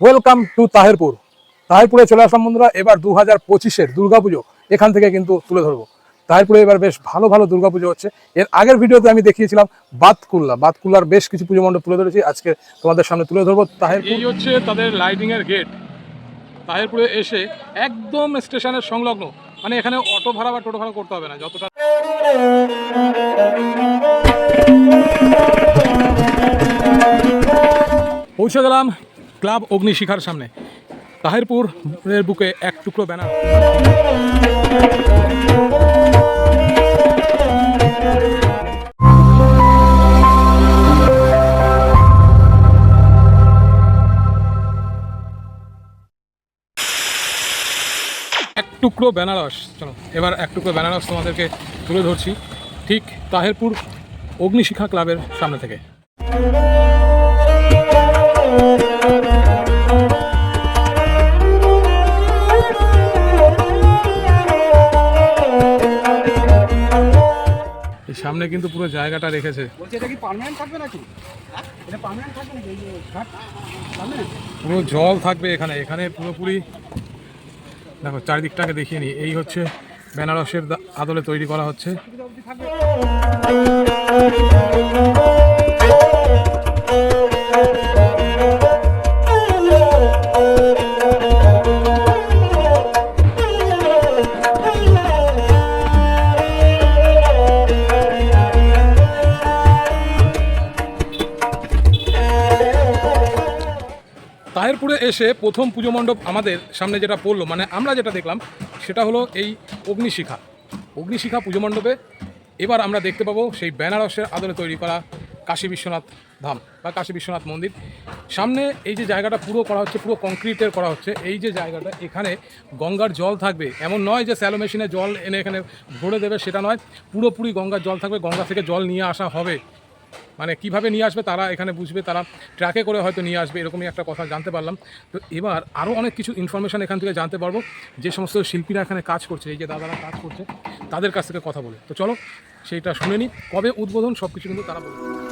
Welcome to Taherpur তাহেরপুরে চলে আসলাম বন্ধুরা, এবার দু হাজার পঁচিশের দুর্গাপুজো এখান থেকে কিন্তু তুলে ধরবো। তাহেরপুরে এবার বেশ ভালো ভালো দুর্গাপুজো হচ্ছে। এর আগের ভিডিওতে আমি দেখিয়েছিলাম বাতকুল্লা। বাতকুল্লার বেশ কিছু পুজো মণ্ডপ তুলে ধরেছি। আজকে তোমাদের সামনে তুলে ধরবো তাহের এই হচ্ছে তাদের লাইটিংয়ের গেট তাহেরপুরে এসে একদম স্টেশনের সংলগ্ন। মানে এখানে অটো ভাড়া বা টোটো ভাড়া করতে হবে না। যতটা পৌঁছে গেলাম ক্লাব অগ্নিশিখার সামনে। তাহেরপুর এর বুকে এক টুকরো ব্যানার। এক টুকরো বেনারস চলো, এবার এক টুকরো বেনারস তোমাদেরকে তুলে ধরছি। ঠিক তাহেরপুর অগ্নিশিখা ক্লাবের সামনে থেকে। সামনে কিন্তু পুরো জায়গাটা রেখেছে। বলছি এটা কি পার্মানেন্ট থাকবে নাকি? এটা পার্মানেন্ট থাকবে নাকি? এই যে ঘাট? পার্মানেন্ট পুরো জল থাকবে এখানে। এখানে পুরোপুরি দেখো চারিদিকটাকে দেখিয়ে নি এই হচ্ছে বেনারসের আদলে তৈরি করা হচ্ছে। তাহেরপুরে এসে প্রথম পুজো মণ্ডপ আমাদের সামনে যেটা পড়ল মানে আমরা যেটা দেখলাম, সেটা হলো এই অগ্নিশিখা। অগ্নিশিখা পুজো মণ্ডপে এবার আমরা দেখতে পাবো সেই বেনারসের আদলে তৈরি করা কাশী বিশ্বনাথ ধাম বা কাশী বিশ্বনাথ মন্দির। সামনে এই যে জায়গাটা পুরো করা হচ্ছে, পুরো কংক্রিটের করা হচ্ছে, এই যে জায়গাটা, এখানে গঙ্গার জল থাকবে। এমন নয় যে স্যালো মেশিনে জল এনে এখানে ভরে দেবে, সেটা নয়। পুরোপুরি গঙ্গার জল থাকবে, গঙ্গা থেকে জল নিয়ে আসা হবে। মানে কীভাবে নিয়ে আসবে, তারা এখানে বুঝবে, তারা ট্র্যাকে করে হয়তো নিয়ে আসবে, এরকমই একটা কথা জানতে পারলাম। তো এবার আরও অনেক কিছু ইনফরমেশান এখান থেকে জানতে পারব। যে সমস্ত শিল্পীরা এখানে কাজ করছে, এই যে দাদারা কাজ করছে, তাদের কাছ থেকে কথা বলে। তো চলো, সেইটা শুনে নিই। কবে উদ্বোধন সব কিছু কিন্তু তারা বলবে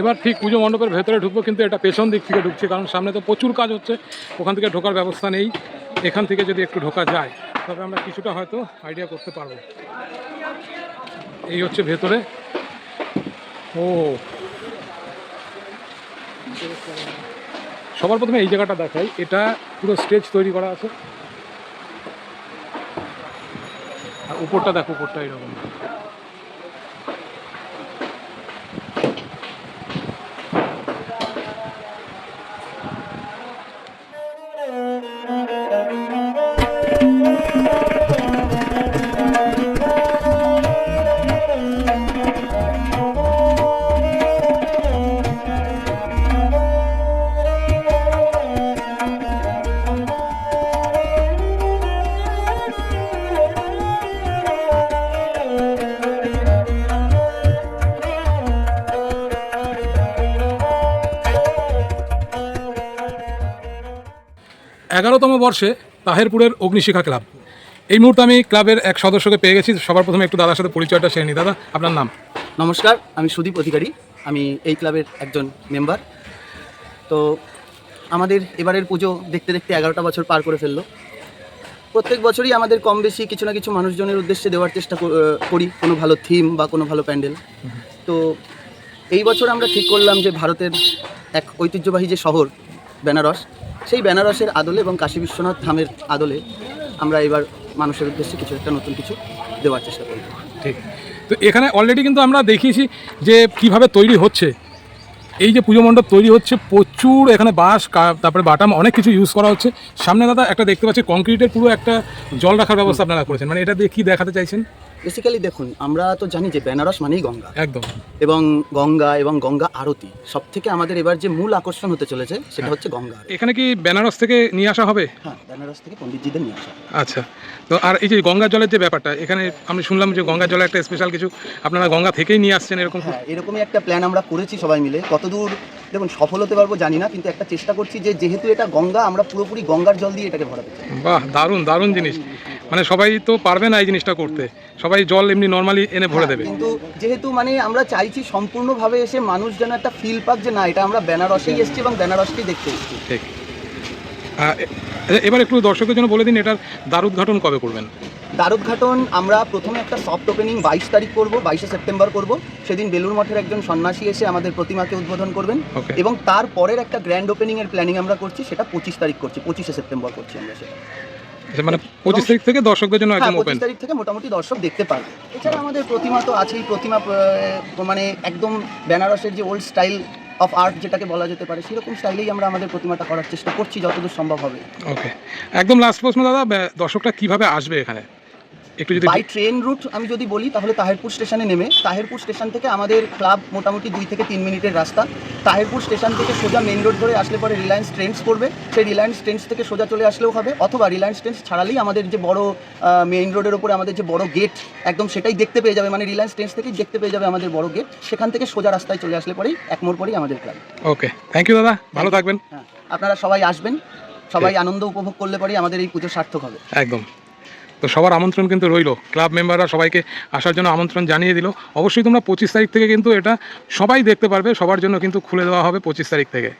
এবার ঠিক পুজো মণ্ডপের ভেতরে ঢুকবো, কিন্তু এটা পেছন দিক থেকে ঢুকছে, কারণ সামনে তো প্রচুর কাজ হচ্ছে, ওখান থেকে ঢোকার ব্যবস্থা নেই। এখান থেকে যদি একটু ঢোকা যায়, তবে আমরা কিছুটা হয়তো আইডিয়া করতে পারব। এই হচ্ছে ভেতরে। ও। সবার প্রথমে এই জায়গাটা দেখাই, এটা পুরো স্টেজ তৈরি করা আছে। আর উপরটা দেখো, উপরটা এরকম। এগারোতম বর্ষে তাহেরপুরের অগ্নিশিখা ক্লাব। এই মুহূর্তে আমি ক্লাবের এক সদস্যকে পেয়ে গেছি। সবার প্রথমে একটু দাদার সাথে পরিচয়টা সেরে নিই। দাদা, আপনার নাম? নমস্কার, আমি সুদীপ অধিকারী। আমি এই ক্লাবের একজন মেম্বার। তো আমাদের এবারের পুজো দেখতে দেখতে এগারোটা বছর পার করে ফেলল। প্রত্যেক বছরই আমাদের কম বেশি কিছু না কিছু মানুষজনের উদ্দেশ্যে দেওয়ার চেষ্টা করি কোনো ভালো থিম বা কোনো ভালো প্যান্ডেল। তো এই বছর আমরা ঠিক করলাম যে ভারতের এক ঐতিহ্যবাহী যে শহর, বেনারস সেই বেনারসের আদলে এবং কাশী বিশ্বনাথ ধামের আদলে আমরা এবার মানুষের উদ্দেশ্যে কিছু একটা নতুন কিছু দেওয়ার চেষ্টা করি ঠিক। তো এখানে অলরেডি কিন্তু আমরা দেখিয়েছি যে কীভাবে তৈরি হচ্ছে। এই যে পুজো মণ্ডপ তৈরি হচ্ছে, প্রচুর এখানে বাঁশ তারপরে বাটাম অনেক কিছু ইউজ করা হচ্ছে। সামনে দাদা একটা দেখতে পাচ্ছি কংক্রিটের পুরো একটা জল রাখার ব্যবস্থা আপনারা করেছেন। মানে এটা দিয়ে কি দেখাতে চাইছেন? বেসিক্যালি দেখুন আমরা তো জানি যে বেনারস মানেই গঙ্গা। একদম। এবং গঙ্গা এবং গঙ্গা আরতি সব থেকে আমাদের এবার যে মূল আকর্ষণ হতে চলেছে সেটা হচ্ছে গঙ্গা এখানে কি বেনারস থেকে নিয়ে আসা হবে? হ্যাঁ বেনারস থেকে পণ্ডিতজিদের নিয়ে আসা আচ্ছা। তো আর এই যে গঙ্গা জলের যে ব্যাপারটা এখানে আমি শুনলাম যে গঙ্গা জলে একটা স্পেশাল কিছু আপনারা গঙ্গা থেকেই নিয়ে আসছেন এরকম হ্যাঁ এরকমই একটা প্ল্যান আমরা করেছি সবাই মিলে। কতদূর দেখুন সফল হতে পারব জানি না কিন্তু একটা চেষ্টা করছি যে যেহেতু এটা গঙ্গা আমরা পুরোপুরি গঙ্গার জল দিয়ে এটাকে ভরাতে বাহ দারুণ দারুণ জিনিস। মানে সবাই তো পারবে না এই জিনিসটা করতে। সবাই জল এমনি নর্মালি এনে ভরে দেবে। কিন্তু যেহেতু মানে আমরা চাইছি সম্পূর্ণভাবে এসে মানুষ যেন একটা ফিল পাক যে না এটা আমরা বেনারসেই এসেছি এবং বেনারসকেই দেখতে এসেছি। ঠিক। এবার একটু দর্শকের জন্য বলে দিন এটার দ্বার উদ্ঘাটন কবে করবেন? দ্বারোদ্ঘাটন আমরা প্রথমে একটা সফট ওপেনিং বাইশ তারিখ করব বাইশে সেপ্টেম্বর করব। সেদিন বেলুর মঠের একজন সন্ন্যাসী এসে আমাদের প্রতিমাকে উদ্বোধন করবেন। এবং তারপরের একটা গ্র্যান্ড ওপেনিং এর প্ল্যানিং আমরা করছি সেটা পঁচিশ তারিখ করছি পঁচিশে সেপ্টেম্বর করছি আমরা সেটা। আচ্ছা, মানে পঁচিশ তারিখ থেকে দর্শকদের জন্য হ্যাঁ একদম ওপেন পঁচিশ তারিখ থেকে মোটামুটি দর্শক দেখতে পারবে। এছাড়া আমাদের প্রতিমা তো আছেই প্রতিমা মানে একদম বেনারসের যে ওল্ড স্টাইল অফ আর্ট যেটাকে বলা যেতে পারে সেরকম স্টাইলেই আমরা আমাদের প্রতিমাটা করার চেষ্টা করছি যতদূর সম্ভব হবে। ওকে একদম লাস্ট প্রশ্ন দাদা দর্শকরা কীভাবে আসবে এখানে? একটু যদি বাই ট্রেন রুট আমি যদি বলি তাহলে তাহেরপুর স্টেশনে নেমে তাহেরপুর স্টেশন থেকে আমাদের ক্লাব মোটামুটি দুই থেকে তিন মিনিটের রাস্তা। তাহেরপুর স্টেশন থেকে সোজা মেন রোড ধরে আসলে পরে রিলায়েন্স ট্রেন্ডস পড়বে। সেই রিলায়েন্স ট্রেন্ডস থেকে সোজা চলে আসলেও হবে অথবা রিলায়েন্স ট্রেন্ডস ছাড়ালেই আমাদের যে বড় মেইন রোডের ওপরে আমাদের যে বড় গেট একদম সেটাই দেখতে পেয়ে যাবে। মানে রিলায়েন্স ট্রেন্ডস থেকেই দেখতে পেয়ে যাবে আমাদের বড় গেট সেখান থেকে সোজা রাস্তায় চলে আসলে পরেই এক মোড় পরেই আমাদের ক্লাব ওকে থ্যাংক ইউ দাদা ভালো থাকবেন। হ্যাঁ আপনারা সবাই আসবেন। সবাই আনন্দ উপভোগ করলে পরেই আমাদের এই পুজো সার্থক হবে। একদম। তো সবার আমন্ত্রণ কিন্তু রইল। ক্লাব মেম্বাররা সবাইকে আসার জন্য আমন্ত্রণ জানিয়ে দিল। অবশ্যই তোমরা পঁচিশ তারিখ থেকে কিন্তু এটা সবাই দেখতে পারবে। সবার জন্য কিন্তু খুলে দেওয়া হবে পঁচিশ তারিখ থেকে।